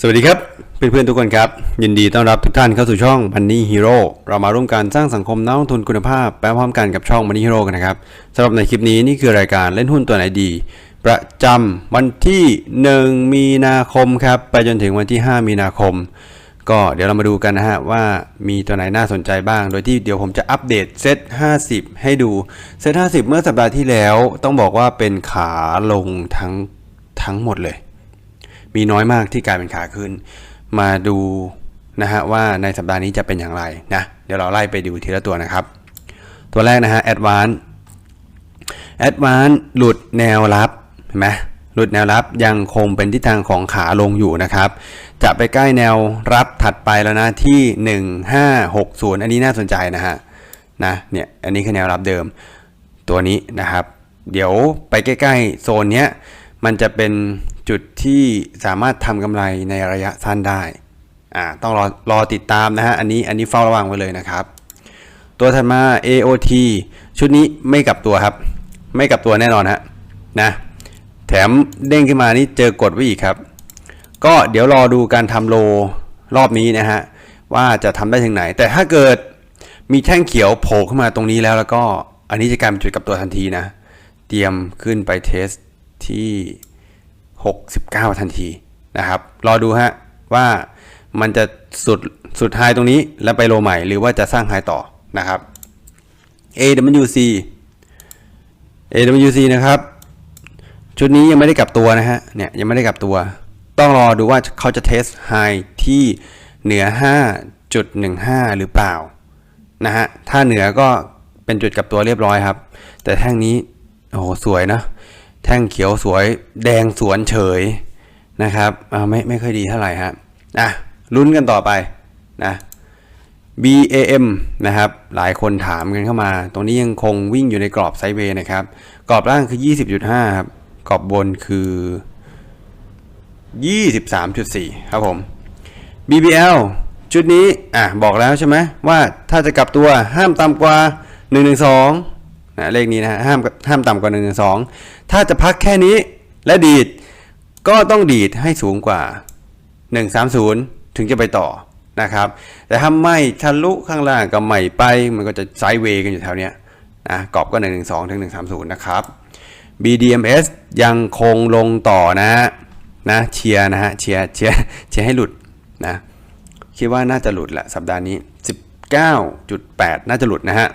สวัสดีครับเพื่อนๆทุกคนครับ ยินดีต้อนรับทุกท่านเข้าสู่ช่อง Money Hero เรามาร่วมกันสร้างสังคมนักลงทุนคุณภาพไปพร้อมกันกับช่อง Money Hero กันนะครับสำหรับในคลิปนี้นี่คือรายการเล่นหุ้นตัวไหนดี ประจำวันที่ 1 มีนาคมครับ ไปจนถึงวันที่ 5 มีนาคม ก็เดี๋ยวเรามาดูกันนะฮะว่ามีตัวไหนน่าสนใจบ้าง โดยที่เดี๋ยวผมจะอัปเดตเซต50 ให้ดูเซต50 เมื่อสัปดาห์ที่แล้ว ต้องบอกว่าเป็นขาลงทั้งทั้งหมดเลย มีน้อยมากที่กลายเป็นขาขึ้น มาดูนะฮะว่าในสัปดาห์นี้จะเป็นอย่างไรนะเดี๋ยวเราไล่ไปดูทีละตัวนะครับ ตัวแรกนะฮะ Advance Advance หลุดแนวรับเห็นไหมหลุดแนวรับยังคงเป็นทิศทางของขาลงอยู่นะครับ จะไปใกล้แนวรับถัดไปแล้วนะที่ 1560 อันนี้น่าสนใจนะฮะนะเนี่ยอันนี้คือแนวรับเดิมตัวนี้นะครับ เดี๋ยวไปใกล้ๆโซนเนี้ย มันจะเป็นจุดที่สามารถทำกำไรในระยะสั้นได้อ่าต้องรอรอติดตามนะฮะอันนี้อันนี้เฝ้าระวังไว้เลยนะครับ ตัวถัดมา AOT ชุดนี้ไม่กลับตัวครับ ไม่กลับตัวแน่นอนฮะนะแถมเด้งขึ้นมานี่เจอกดไว้อีกครับ ก็เดี๋ยวรอดูการทำโลรอบนี้นะฮะว่าจะทำได้ถึงไหน แต่ถ้าเกิดมีแท่งเขียวโผล่ขึ้นมาตรงนี้แล้วแล้วก็อันนี้จะกลายเป็นจุดกลับตัวทันทีนะ เตรียมขึ้นไปเทส ที่ 69 ทันทีนะครับ รอดูฮะว่ามันจะสุดสุดไฮตรงนี้แล้วไปโลใหม่ หรือว่าจะสร้างไฮต่อนะครับ AWC AWC นะครับชุดนี้ยังไม่ได้กลับตัวนะฮะเนี่ยยังไม่ได้กลับตัว ต้องรอดูว่าเขาจะเทสไฮที่เหนือ 5.15 หรือเปล่านะฮะถ้าเหนือก็เป็นจุดกลับตัวเรียบร้อยครับ แต่แท่งนี้โอ้โหสวยนะ แท่งเขียวสวยแดงสวนเฉยนะครับไม่ไม่ค่อยดีเท่าไหร่ฮะอะลุ้นกันต่อไปนะ BAM นะครับ หลายคนถามกันเข้ามา ตรงนี้ยังคงวิ่งอยู่ในกรอบไซด์เวย์นะครับ กรอบล่างคือ 20.5 ครับ กรอบบนคือ 23.4 ครับผม BBL ชุดนี้ อะ บอกแล้วใช่ไหมว่าถ้าจะกลับตัวห้ามต่ำกว่า 112 นะเลขนี้นะฮะห้ามห้ามต่ำกว่า112ถ้าจะพักแค่นี้และดีดก็ต้องดีดให้สูงกว่า 130 ถึงจะไปต่อนะครับ แต่ถ้าไม่ทะลุข้างล่างก็ไม่ไป มันก็จะไซด์เวย์กันอยู่แถวเนี้ยนะกรอบก็ 112 ถึง 130 นะครับ BDMs ยังคงลงต่อนะฮะนะเชียร์นะฮะเชียร์เชียร์เชียร์ให้หลุดนะคิดว่าน่าจะหลุดแหละสัปดาห์นี้ 19.8 น่าจะหลุดนะฮะ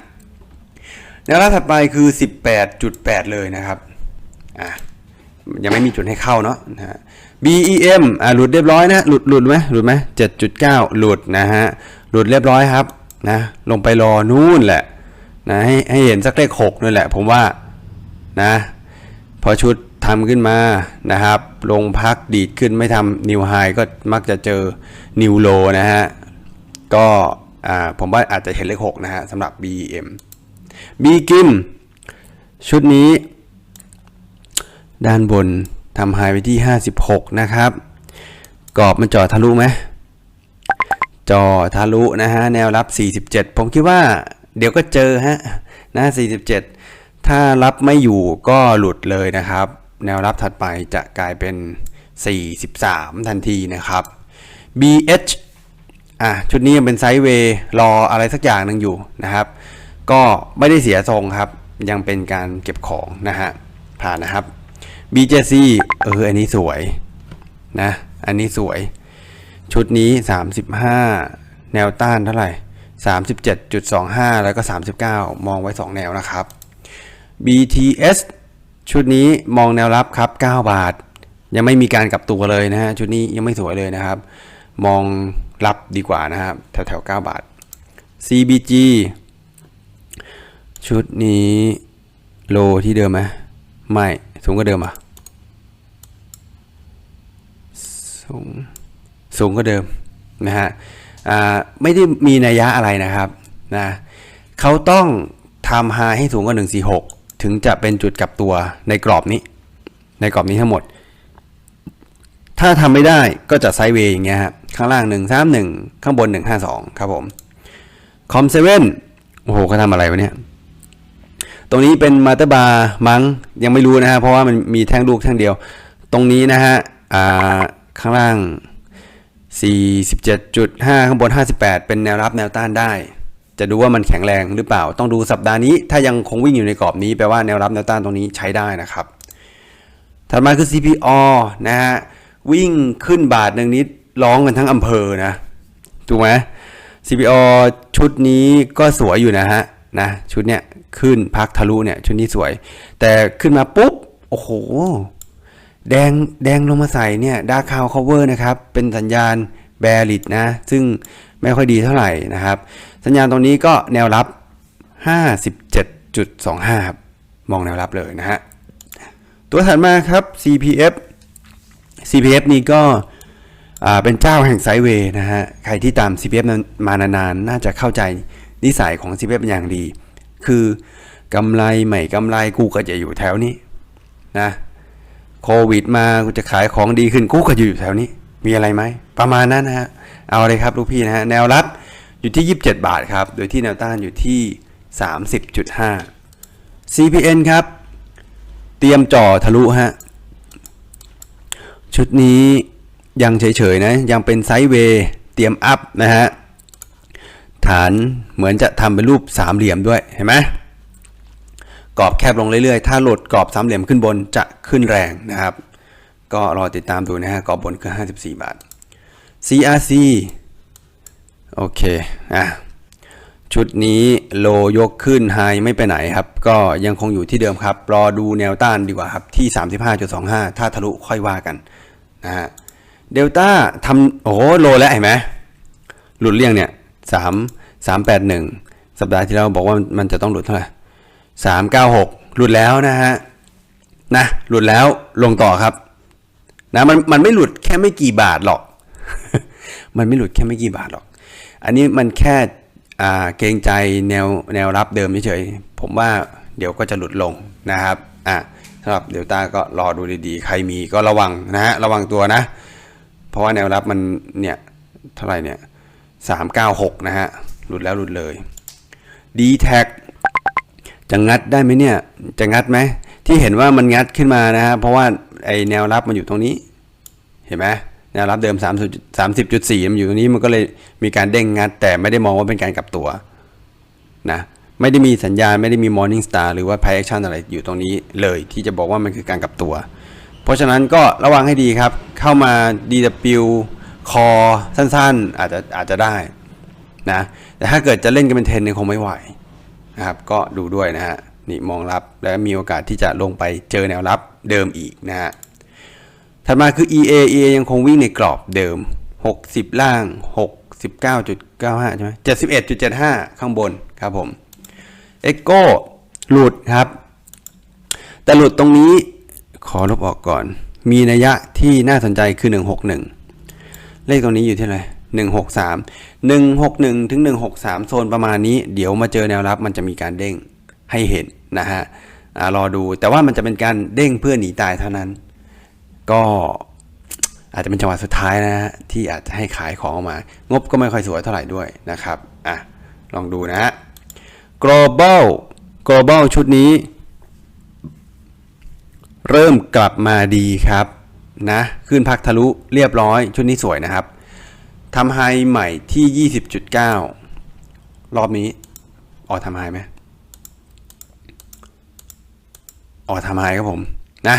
แนวรับถัดไปคือ 18.8 เลยนะครับอะยังไม่มีจุดให้เข้าเนาะนะฮะ BEM อะหลุดเรียบร้อยนะหลุดหลุดไหมหลุดไหม7.9 หลุดนะฮะหลุดเรียบร้อยครับนะลงไปรอนู่นแหละนะให้ให้เห็นสักเลข6นั่นแหละ ผมว่านะพอชุดทำขึ้นมานะครับ ลงพักดีดขึ้นไม่ทำนิวไฮก็มักจะเจอนิวโลนะฮะ ก็อ่าผมว่าอาจจะเห็นเลข6นะฮะสำหรับ BM B กิม ชุดนี้ ด้านบนทำไฮไว้ที่ 56 นะครับ กรอบมันจอทะลุไหมจอทะลุนะฮะ แนวรับ 47 ผมคิดว่าเดี๋ยวก็เจอฮะนะ47 ถ้ารับไม่อยู่ก็หลุดเลยนะครับ แนวรับถัดไปจะกลายเป็น 43 ทันทีนะครับ BH อะชุดนี้ยังเป็นไซด์เวย์รออะไรสักอย่างหนึ่งอยู่นะครับ ก็ไม่ได้เสียทรงครับ ยังเป็นการเก็บของนะฮะ ผ่านนะครับ BJC เออ อันนี้สวยนะ อันนี้สวย ชุดนี้ 35 แนวต้านเท่าไหร่ 37.25 แล้วก็ 39 มองไว้ 2 แนวนะครับ BTS ชุดนี้มองแนวรับครับ 9 บาท ยังไม่มีการกลับตัวเลยนะฮะ ชุดนี้ยังไม่สวยเลยนะครับ มองรับดีกว่านะครับ แถวๆ 9 บาท CBG ชุดนี้โลที่เดิมไหมไม่สูงก็เดิมอะสูงสูงก็เดิมนะฮะอ่าไม่ได้มีนัยยะอะไรนะครับนะเขาต้องทำ high ให้สูงกว่า146 ถึงจะเป็นจุดกลับตัวในกรอบนี้ ในกรอบนี้ทั้งหมด ถ้าทำไม่ได้ก็จะไซด์เวย์อย่างเงี้ยฮะข้างล่าง 131 ข้างบน 152 ครับผมคอมเซเว่นโอ้โหเขาทำอะไรวะเนี่ย ตรงนี้เป็นมาเตอร์บาร์มั้งยังไม่รู้นะฮะเพราะว่ามันมีแท่งลูกแท่งเดียว ตรงนี้นะฮะอ่าข้างล่าง 47.5 ข้างบน 58 เป็นแนวรับแนวต้านได้ จะดูว่ามันแข็งแรงหรือเปล่า ต้องดูสัปดาห์นี้ ถ้ายังคงวิ่งอยู่ในกรอบนี้แปลว่าแนวรับแนวต้านตรงนี้ใช้ได้นะครับ ถัดมาคือ CPO นะฮะวิ่งขึ้นบาทหนึ่งนิดร้องกันทั้งอำเภอนะถูกไหม CPO ชุดนี้ก็สวยอยู่นะฮะนะชุดเนี้ย ขึ้นพักทะลุเนี่ยชุดนี้สวย แต่ขึ้นมาปุ๊บ โอ้โห แดงแดงลงมาใส่เนี่ยดาร์คาว cover นะครับ เป็นสัญญาณ bearish นะ ซึ่งไม่ค่อยดีเท่าไหร่นะครับ สัญญาณตรงนี้ก็แนวรับ 57.25 ครับ มองแนวรับเลยนะฮะ ตัวถัดมาครับ CPF CPF นี่ก็เป็นเจ้าแห่งไซเวย์นะฮะ ใครที่ตาม CPF มานานๆ น่าจะเข้าใจนิสัยของ CPF เป็นอย่างดี คือกำไรใหม่กำไรกูก็จะอยู่แถวนี้นะโควิดมากูจะขายของดีขึ้นกูก็อยู่แถวนี้ มีอะไรไหม ประมาณนั้นนะฮะ เอาเลยครับลูกพี่นะฮะ แนวรับอยู่ที่ 27 บาทครับ โดยที่แนวต้านอยู่ที่ 30.5 CPN ครับ เตรียมจ่อทะลุฮะ ชุดนี้ยังเฉยๆนะ ยังเป็นไซด์เวย์เตรียมอัพนะฮะ ฐานเหมือนจะทำเป็นรูปสามเหลี่ยมด้วยเห็นไหมกรอบแคบลงเรื่อยๆ ถ้าหลุดกรอบสามเหลี่ยมขึ้นบนจะขึ้นแรงนะครับ ก็รอติดตามดูนะฮะกรอบบนคือ 54 บาท CRC โอเคอะชุดนี้โลยกขึ้นไฮไม่ไปไหนครับ ก็ยังคงอยู่ที่เดิมครับ รอดูแนวต้านดีกว่าครับ ที่ 35.25 ถ้าทะลุค่อยว่ากันนะฮะเดลต้าทำโอ้โหโลแล้วเห็นไหมหลุดเลี่ยงเนี่ย สามสามแปดหนึ่งสัปดาห์ที่เราบอกว่ามันจะต้องหลุดเท่าไหร่สามเก้าหกหลุดแล้วนะฮะนะหลุดแล้วลงต่อครับนะมันมันไม่หลุดแค่ไม่กี่บาทหรอก มันไม่หลุดแค่ไม่กี่บาทหรอก อันนี้มันแค่อ่าเกรงใจแนวแนวรับเดิมเฉยๆผมว่าเดี๋ยวก็จะหลุดลงนะครับอะสำหรับเดลต้าก็รอดูดีๆ ใครมีก็ระวังนะฮะระวังตัวนะ เพราะว่าแนวรับมันเนี่ยเท่าไหร่เนี่ย สามเก้าหกนะฮะ หลุดแล้วหลุดเลย d t แทจะงัดได้ไหมเนี่ย จะงัดไหม ที่เห็นว่ามันงัดขึ้นมานะฮะ เพราะว่าไอแนวรับมันอยู่ตรงนี้ เห็นไหมแนวรับเดิม 30 30.4 มันอยู่ตรงนี้มันก็เลยมีการเด้งงัด แต่ไม่ได้มองว่าเป็นการกลับตัวนะไม่ได้มีสัญญาณไม่ได้มี Morning Star หรือว่า Price Action อะไรอยู่ตรงนี้เลย ที่จะบอกว่ามันคือการกลับตัว เพราะฉะนั้นก็ระวังให้ดีครับ เข้ามา DW คอสั้นๆ อาจจะอาจจะได้นะแต่ถ้าเกิดจะเล่นกันเป็นเทรนเนี่ยคงไม่ไหวนะครับก็ดูด้วยนะฮะนี่มองรับและมีโอกาสที่จะลงไปเจอแนวรับเดิมอีกนะฮะถัดมาคือ EA EA ยังคงวิ่งในกรอบเดิม 60 ล่าง 69.95 ใช่ไหม71.75 ข้างบนครับผม Echo หลุดครับ แต่หลุดตรงนี้ขอลบออกก่อน มีนัยยะที่น่าสนใจคือ 161 เลขตรงนี้อยู่ที่อะไร163 161ถึง163 โซนประมาณนี้ เดี๋ยวมาเจอแนวรับมันจะมีการเด้งให้เห็นนะฮะอ่ารอดูแต่ว่ามันจะเป็นการเด้งเพื่อหนีตายเท่านั้น ก็อาจจะเป็นจังหวะสุดท้ายนะฮะที่อาจจะให้ขายของออกมา งบก็ไม่ค่อยสวยเท่าไหร่ด้วยนะครับอะลองดูนะฮะ global global ชุดนี้ เริ่มกลับมาดีครับ นะขึ้นพักทะลุเรียบร้อย ชุดนี้สวยนะครับทำไฮใหม่ที่ 20.9 รอบนี้ ออทำไฮไหมออทำไฮครับผมนะ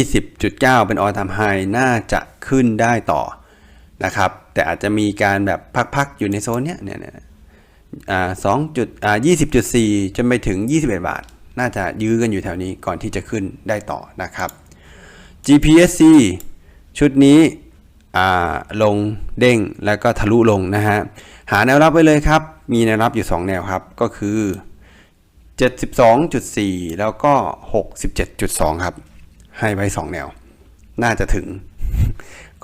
20.9 เป็นออทำไฮน่าจะขึ้นได้ต่อนะครับ แต่อาจจะมีการแบบพักๆ อยู่ในโซนเนี้ยเนี่ยสองจุดยี่สิบจุดสี่จนไปถึง 21 บาท น่าจะยื้อกันอยู่แถวนี้ก่อนที่จะขึ้นได้ต่อนะครับ GPSC ชุดนี้ลงเด้งแล้วก็ทะลุลงนะฮะ หาแนวรับไว้เลยครับ มีแนวรับอยู่ 2 แนวครับ ก็คือ 72.4 แล้วก็ 67.2 ครับ ให้ไว้ 2 แนว น่าจะถึง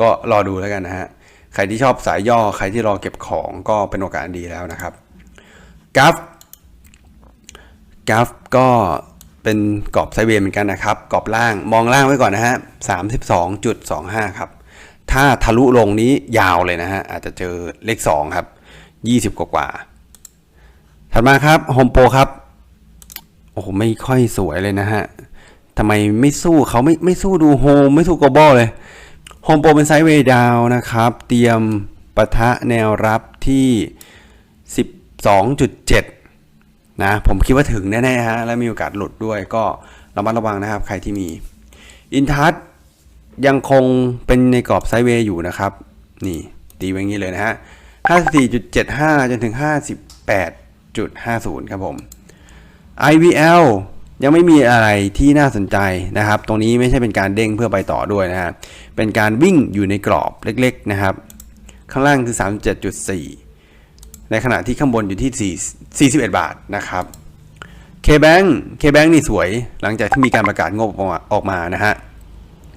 ก็รอดูแล้วกันนะฮะ ใครที่ชอบสายย่อใครที่รอเก็บของก็เป็นโอกาสดีแล้วนะครับกราฟกราฟก็ เป็นกรอบไซเวย์เหมือนกันนะครับ กรอบล่างมองล่างไว้ก่อนนะฮะ32.25ครับ ถ้าทะลุลงนี้ยาวเลยนะฮะ อาจจะเจอเลข2ครับ20กว่ากว่าๆถัดมาครับโฮมโปรครับ โอ้โห ไม่ค่อยสวยเลยนะฮะทำไมไม่สู้เขาไม่ไม่สู้ดูโฮมไม่สู้โกลบอลเลยโฮมโปรเป็นไซด์เวย์ดาวนะครับ เตรียมปะทะแนวรับที่ 12.7 นะผมคิดว่าถึงแน่ๆฮะและมีโอกาสหลุดด้วยก็ระมัดระวังนะครับ ใครที่มีอินทัศยังคงเป็นในกรอบไซด์เวย์อยู่นะครับ นี่ตีไว้งนี้เลยนะฮะ 54.75 จนถึง 58.50 ครับผม IVL ยังไม่มีอะไรที่น่าสนใจนะครับ ตรงนี้ไม่ใช่เป็นการเด้งเพื่อไปต่อด้วยนะฮะ เป็นการวิ่งอยู่ในกรอบเล็กๆนะครับ ข้างล่างคือ 37.4 ในขณะที่ข้างบนอยู่ที่ 4 41 บาทนะครับ KBank KBank นี่สวยหลังจากที่มีการประกาศงบออกมานะฮะ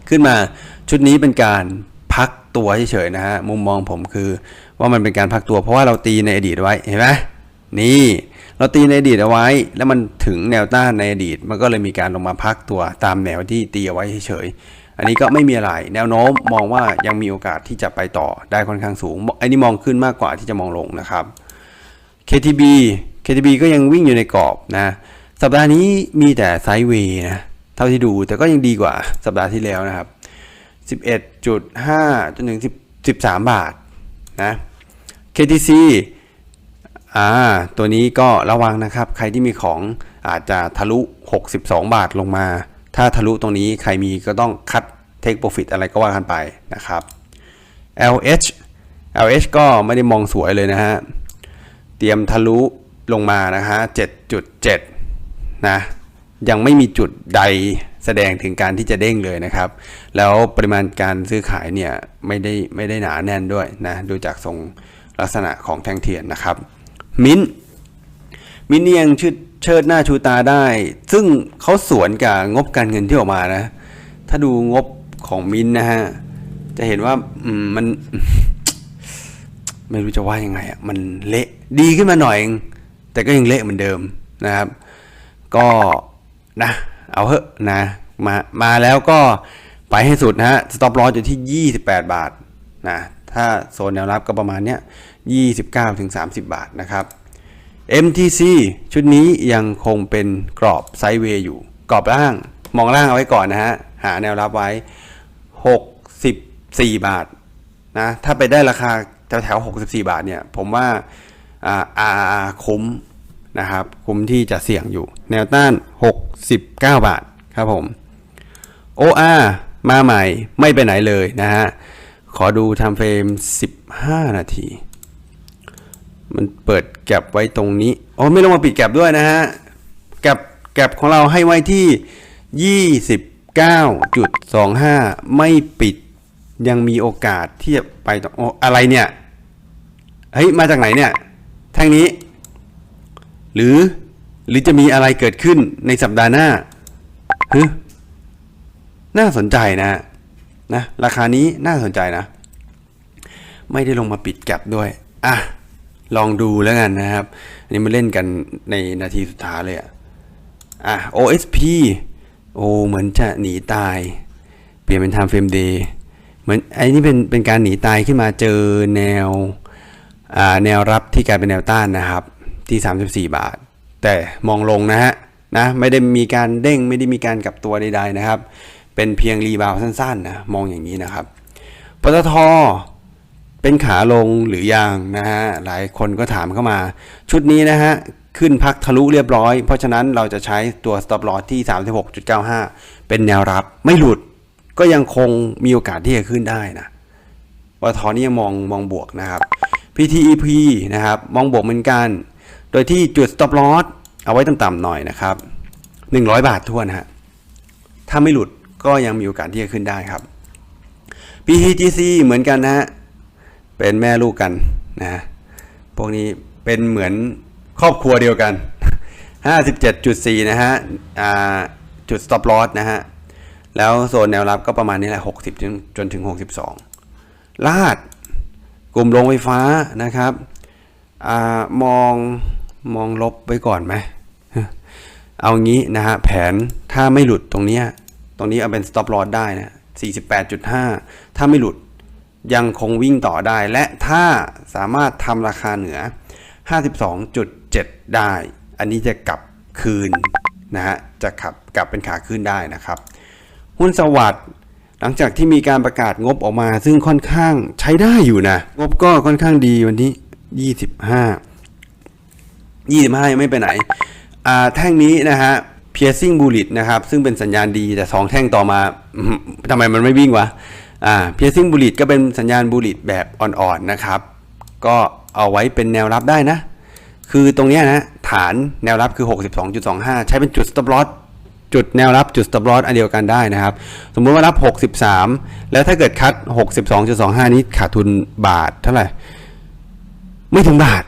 ขึ้นมาชุดนี้เป็นการพักตัวเฉยๆนะฮะ มุมมองผมคือว่ามันเป็นการพักตัวเพราะว่าเราตีในอดีตไว้เห็นไหมนี่เราตีในอดีตเอาไว้ แล้วมันถึงแนวต้านในอดีต มันก็เลยมีการลงมาพักตัวตามแนวที่ตีเอาไว้เฉย อันนี้ก็ไม่มีอะไร แนวโน้มมองว่ายังมีโอกาสที่จะไปต่อได้ค่อนข้างสูง อันนี้มองขึ้นมากกว่าที่จะมองลงนะครับ KTB KTB ก็ยังวิ่งอยู่ในกรอบนะ สัปดาห์นี้มีแต่ไซด์เวย์นะ เท่าที่ดูแต่ก็ยังดีกว่าสัปดาห์ที่แล้วนะครับ 11.5 จนถึง 13 บาทนะ KTC อ่า ตัวนี้ก็ระวังนะครับ ใครที่มีของอาจจะทะลุ 62 บาทลงมา ถ้าทะลุตรงนี้ใครมีก็ต้องคัดเทคโปรฟิตอะไรก็ว่ากันไปนะครับ LH LH ก็ไม่ได้มองสวยเลยนะฮะ เตรียมทะลุลงมานะฮะ 7.7 นะ ยังไม่มีจุดใดแสดงถึงการที่จะเด้งเลยนะครับ แล้วปริมาณการซื้อขายเนี่ยไม่ได้ไม่ได้หนาแน่นด้วยนะ ดูจากทรงลักษณะของแท่งเทียนนะครับ มิ้นท์มิ้นท์นี่ยังชืด เชิดหน้าชูตาได้ ซึ่งเขาสวนกับงบการเงินที่ออกมานะ ถ้าดูงบของมินนะฮะ จะเห็นว่ามัน ไม่รู้จะว่ายังไงอะ มันเละดีขึ้นมาหน่อยเองแต่ก็ยังเละเหมือนเดิมนะครับ ก็นะ เอาเหอะนะ มามาแล้วก็ไปให้สุดนะฮะ สต็อปลอสอยู่ที่ 28 บาทนะ ถ้าโซนแนวรับก็ประมาณเนี้ย29ถึง30 บาทนะครับ MTC ชุดนี้ยังคงเป็นกรอบไซด์เวย์อยู่ กรอบล่าง มองล่างเอาไว้ก่อนนะฮะ หาแนวรับไว้ 64 บาทนะ ถ้าไปได้ราคาแถวแถวๆ64 บาทเนี่ย ผมว่าอ่าอาคุ้มนะครับ คุ้มที่จะเสี่ยงอยู่ แนวต้าน 69 บาทครับผม OR มาใหม่ไม่ไปไหนเลยนะฮะ ขอดูทำเฟรม 15 นาที มันเปิดแก็บไว้ตรงนี้อ๋อไม่ลงมาปิดแก็บด้วยนะฮะแก็บแก็บของเราให้ไว้ที่ 29.25 ไม่ปิดยังมีโอกาสที่จะไปต่อโออะไรเนี่ยเฮ้ยมาจากไหนเนี่ยแท่งนี้ หรือหรือจะมีอะไรเกิดขึ้นในสัปดาห์หน้าฮึน่าสนใจนะนะ ราคานี้น่าสนใจนะ ไม่ได้ลงมาปิดแก็บด้วย อะ ลองดูแล้วกันนะครับ อันนี้มาเล่นกันในนาทีสุดท้ายเลยอะอะ OSP โอ้เหมือนจะหนีตาย เปลี่ยนเป็น time frame day เหมือนไอ้นี่เป็นเป็นการหนีตายขึ้นมาเจอแนวอ่าแนวรับที่กลายเป็นแนวต้านนะครับ ที่ 34 บาท แต่มองลงนะฮะนะไม่ได้มีการเด้งไม่ได้มีการกลับตัวใดๆนะครับ เป็นเพียงรีบาวสั้นๆนะมองอย่างนี้นะครับปตท เป็นขาลงหรือยังนะฮะหลายคนก็ถามเข้ามา ชุดนี้นะฮะขึ้นพักทะลุเรียบร้อย เพราะฉะนั้นเราจะใช้ตัว stop loss ที่ 36.95 เป็นแนวรับ ไม่หลุดก็ยังคงมีโอกาสที่จะขึ้นได้นะปตทนี่ยังมองมองบวกนะครับ PTEP นะครับ มองบวกเหมือนกัน โดยที่จุด stop loss เอาไว้ต่ำๆหน่อยนะครับ 100 บาททั่วนฮะถ้าไม่หลุดก็ยังมีโอกาสที่จะขึ้นได้ครับ PTGC เหมือนกันนะฮะ เป็นแม่ลูกกันนะพวกนี้เป็นเหมือนครอบครัวเดียวกัน 57.4 นะฮะจุด stop loss นะฮะ แล้วโซนแนวรับก็ประมาณนี้แหละ 60จนจนถึง 62 ลาด กลุ่มโรงไฟฟ้านะครับอมองมองลบไว้ก่อนไหม เอางี้นะฮะ แผนถ้าไม่หลุดตรงนี้ ตรงนี้เอาเป็น stop loss ได้นะ 48.5 ถ้าไม่หลุด ยังคงวิ่งต่อได้ และถ้าสามารถทำราคาเหนือ 52.7 ได้ อันนี้จะกลับคืนนะฮะจะขับกลับเป็นขาขึ้นได้นะครับ หุ้นสวัสด์หลังจากที่มีการประกาศงบออกมา ซึ่งค่อนข้างใช้ได้อยู่นะ งบก็ค่อนข้างดีวันที่25 25 ยังไม่ไปไหนอ่าแท่งนี้นะฮะ piercing bullet นะครับ ซึ่งเป็นสัญญาณดีแต่2แท่งต่อมาทำไมมันไม่วิ่งวะ อ่า piercing bullet ก็เป็นสัญญาณ bullet แบบอ่อนๆนะครับ ก็เอาไว้เป็นแนวรับได้นะ คือตรงนี้นะ ฐานแนวรับคือ 62.25 ใช้เป็นจุด stop loss จุดแนวรับจุด stop loss อันเดียวกันได้นะครับ สมมุติว่ารับ 63 แล้วถ้าเกิดคัด 62.25 นี้ขาดทุนบาทเท่าไหร่ ไม่ถึงบาท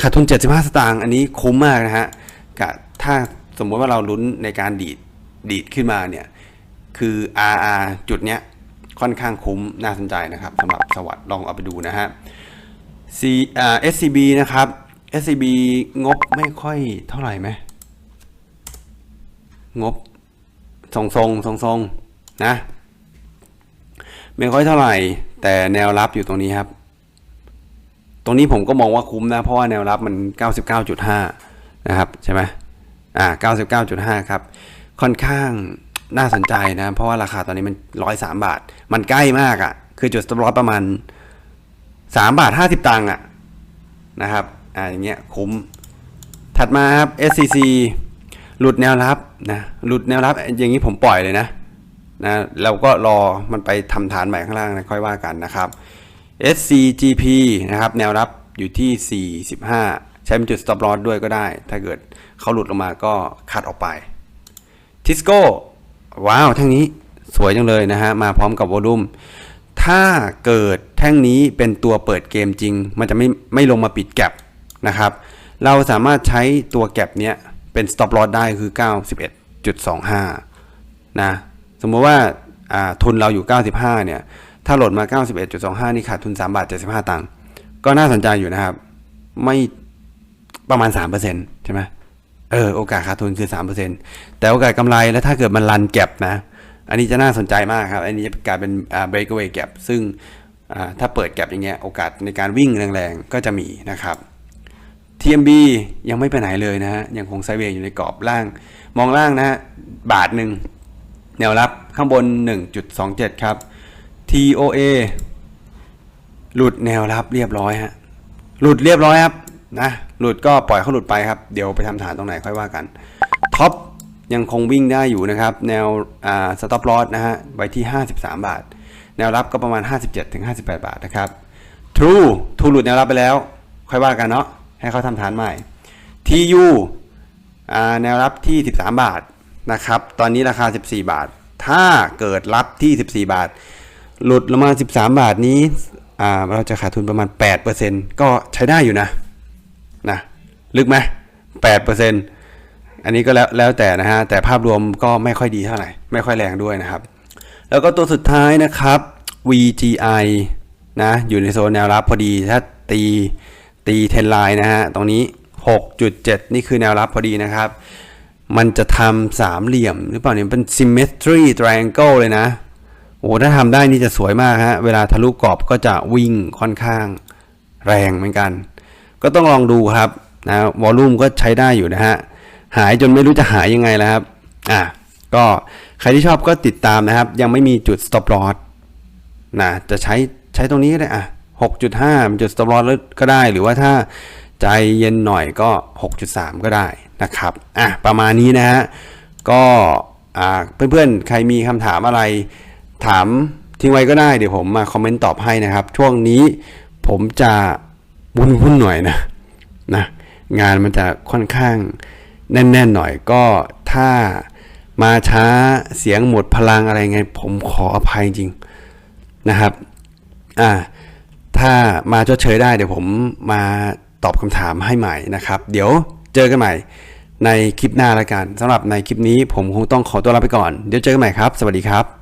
ขาดทุน 75 สตางค์อันนี้คุ้มมากนะฮะกะถ้าสมมุติว่าเราลุ้นในการดีดดีดขึ้นมาเนี่ย คือ RR จุดเนี้ย ค่อนข้างคุ้มน่าสนใจนะครับสำหรับสวัสด์ลองเอาไปดูนะฮะ C อ่า SCB นะครับ SCB งบไม่ค่อยเท่าไหร่ไหมงบทรงทรงทรงทรงนะ ไม่ค่อยเท่าไหร่ แต่แนวรับอยู่ตรงนี้ครับ ตรงนี้ผมก็มองว่าคุ้มนะ เพราะว่าแนวรับมัน 99.5 นะครับ ใช่ไหมอ่า 99.5 ครับ ค่อนข้าง น่าสนใจนะ เพราะว่าราคาตอนนี้มัน103บาท มันใกล้มากอะ่ะ คือจุด stop loss ประมาณ3บาท50ตังค์อะนะครับอ่าอย่างเงี้ยคุ้ม ถัดมาครับ SCC หลุดแนวรับนะหลุดแนวรับอย่างนี้ผมปล่อยเลยนะนะเราก็รอมันไปทำฐานใหม่ข้างล่างนะค่อยว่ากันนะครับ SCGP นะครับแนวรับอยู่ที่ 45 ใช้เป็นจุด stop loss ด้วยก็ได้ ถ้าเกิดเขาหลุดลงมาก็คัดออกไปทิสโก้ ว้าวแท่งนี้สวยจังเลยนะฮะมาพร้อมกับวอลุ่มถ้าเกิดแท่งนี้เป็นตัวเปิดเกมจริง มันจะไม่ไม่ลงมาปิดแก็บนะครับ เราสามารถใช้ตัวแก็บเนี้ยเป็น stop loss ได้คือ 91.25 นะ สมมติว่าอ่าทุนเราอยู่ 95 เนี่ย ถ้าหลดมา 91.25 นี่ขาดทุน 3 บาท 75 ตังค์ ก็น่าสนใจอยู่นะครับ ไม่ประมาณ 3%ใช่ไหม เออโอกาสขาดทุนคือ 3%แต่โอกาสกำไรแล้วถ้าเกิดมันรันแก็บนะ อันนี้จะน่าสนใจมากครับ อันนี้จะกลายเป็นอ่า breakaway gap ซึ่งถ้าเปิดแก็บอย่างเงี้ยโอกาสในการวิ่งแรงๆ ก็จะมีนะครับ TMB ยังไม่ไปไหนเลยนะฮะยังคงไซเวย์อยู่ในกรอบล่าง มองล่างนะฮะบาทหนึ่งแนวรับข้างบน 1.27 ครับ TOA หลุดแนวรับเรียบร้อยฮะหลุดเรียบร้อยครับนะ หลุดก็ปล่อยเขาหลุดไปครับ เดี๋ยวไปทำฐานตรงไหนค่อยว่ากัน ท็อปยังคงวิ่งได้อยู่นะครับ แนวอ่าสต็อปลอสนะฮะไว้ที่ 53 บาท แนวรับก็ประมาณ 57ถึง58 บาทนะครับ True True หลุดแนวรับไปแล้ว ค่อยว่ากันเนาะให้เขาทำฐานใหม่ TU อ่าแนวรับที่ 13 บาทนะครับ ตอนนี้ราคา 14 บาท ถ้าเกิดรับที่ 14 บาท หลุดลงมา 13 บาทนี้เราจะขาดทุนประมาณ 8%ก็ใช้ได้อยู่นะ นะลึกไหมแปดเปอันนี้ก็แล้วแล้วแต่นะฮะแต่ภาพรวมก็ไม่ค่อยดีเท่าไหร่ ไม่ค่อยแรงด้วยนะครับ แล้วก็ตัวสุดท้ายนะครับ VGI นะอยู่ในโซนแนวรับพอดีถ้าตีตีเทนไลน์นะฮะตรงนี้ 6.7 นี่คือแนวรับพอดีนะครับ มันจะทำสามเหลี่ยม หรือเปล่าเนี่ยเป็น symmetry triangle เลยนะโอ้ถ้าทำได้นี่จะสวยมากฮะเวลาทะลุกรอบก็จะวิ่งค่อนข้างแรงเหมือนกัน ก็ต้องลองดูครับนะวอลลุ่มก็ใช้ได้อยู่นะฮะหายจนไม่รู้จะหายยังไงแล้วครับอะก็ใครที่ชอบก็ติดตามนะครับ ยังไม่มีจุด stop loss นะจะใช้ใช้ตรงนี้ก็ได้อะ6.5เป็นจุด stop loss ก็ได้ หรือว่าถ้าใจเย็นหน่อยก็ 6.3 ก็ได้นะครับอะประมาณนี้นะฮะก็อ่าเพื่อนๆ ใครมีคำถามอะไร ถามทิ้งไว้ก็ได้เดี๋ยวผมมาคอมเมนต์ตอบให้นะครับ ช่วงนี้ผมจะ วุ่นๆหน่อยนะนะงานมันจะค่อนข้างแน่นๆหน่อยก็ถ้ามาช้าเสียงหมดพลังอะไรไง ผมขออภัยจริงนะครับอ่าถ้ามาชดเชยได้เดี๋ยวผมมาตอบคำถามให้ใหม่นะครับ เดี๋ยวเจอกันใหม่ในคลิปหน้าละกันสำหรับในคลิปนี้ผมคงต้องขอตัวลาไปก่อน เดี๋ยวเจอกันใหม่ครับ สวัสดีครับ